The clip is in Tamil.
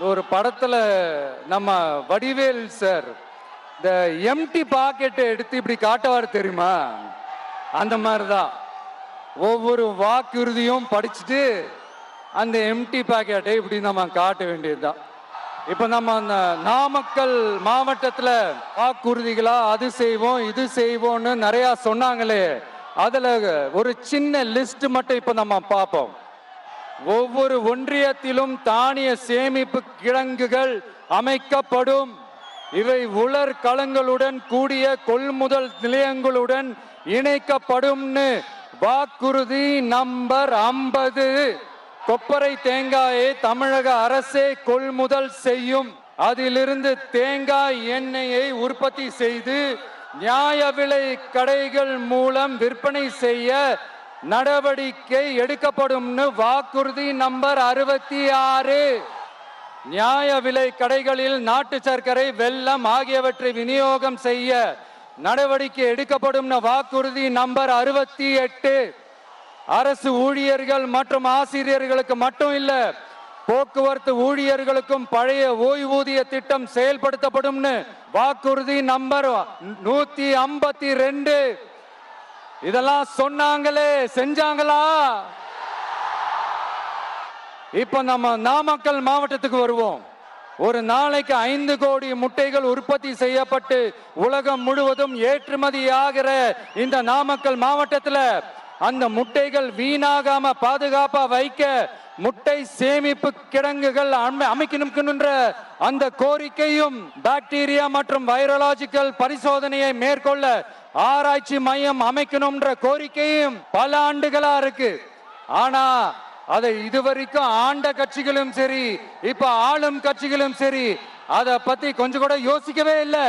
ஒரு படத்துல நம்ம வடிவேல் சார் இந்த எம்டி பாக்கெட்டை எடுத்து இப்படி காட்டுவார் தெரியுமா? அந்த மாதிரி தான் ஒவ்வொரு வாக்குறுதியும் படிச்சுட்டு அந்த எம்டி பாக்கெட்டை இப்படி நம்ம காட்ட வேண்டியதுதான். இப்ப நம்ம அந்த நாமக்கல் மாவட்டத்துல வாக்குறுதிகளா அது செய்வோம் இது செய்வோம்னு நிறைய சொன்னாங்களே அதுல ஒரு சின்ன லிஸ்ட் மட்டும் இப்ப நம்ம பார்ப்போம். ஒவ்வொரு ஒன்றியத்திலும் தானிய சேமிப்பு கிடங்குகள் அமைக்கப்படும். இவை உலர் களங்களுடன் கூடிய கொள்முதல் நிலையங்களுடன் இணைக்கப்படும்னு வாக்குறுதி நம்பர் ஐம்பது. கொப்பரை தேங்காயை தமிழக அரசே கொள்முதல் செய்யும். அதிலிருந்து தேங்காய் எண்ணெயை உற்பத்தி செய்து நியாய விலை கடைகள் மூலம் விற்பனை செய்ய நடவடிக்கை எடுக்கப்படும்னு வாக்குறுதி நம்பர் அறுபத்தி ஆறு நியாய விலை கடைகளில் நாட்டு சர்க்கரை வெள்ளம் ஆகியவற்றை விநியோகம் செய்ய நடவடிக்கை எடுக்கப்படும் வாக்குறுதி நம்பர் அறுபத்தி எட்டு அரசு ஊழியர்கள் மற்றும் ஆசிரியர்களுக்கு மட்டும் இல்ல போக்குவரத்து ஊழியர்களுக்கும் பழைய ஓய்வூதிய திட்டம் செயல்படுத்தப்படும்னு வாக்குறுதி நம்பர் நூத்தி ஐம்பத்தி ரெண்டு. இதெல்லாம் சொன்னாங்களே செஞ்சாங்களா? இப்ப நம்ம நாமக்கல் மாவட்டத்துக்கு வருவோம். ஒரு நாளைக்கு ஐந்து கோடி முட்டைகள் உற்பத்தி செய்யப்பட்டு உலகம் முழுவதும் ஏற்றுமதி ஆகிற இந்த நாமக்கல் மாவட்டத்தில் அந்த முட்டைகள் வீணாகாம பாதுகாப்பா வைக்க முட்டை சேமிப்பு கிடங்குகள் அமை- அமைக்கணும்ன்ற அந்த கோரிக்கையும் பாக்டீரியா மற்றும் வைரலாஜிக்கல் பரிசோதனையை மேற்கொள்ள ஆராய்ச்சி மையம் அமைக்கணும்ன்ற கோரிக்கையும் பல ஆண்டுகளா இருக்கு. ஆனா அதை இதுவரைக்கும் ஆண்ட கட்சிகளும் சரி இப்ப ஆளும் கட்சிகளும் சரி அதை பத்தி கொஞ்சம் கூட யோசிக்கவே இல்லை.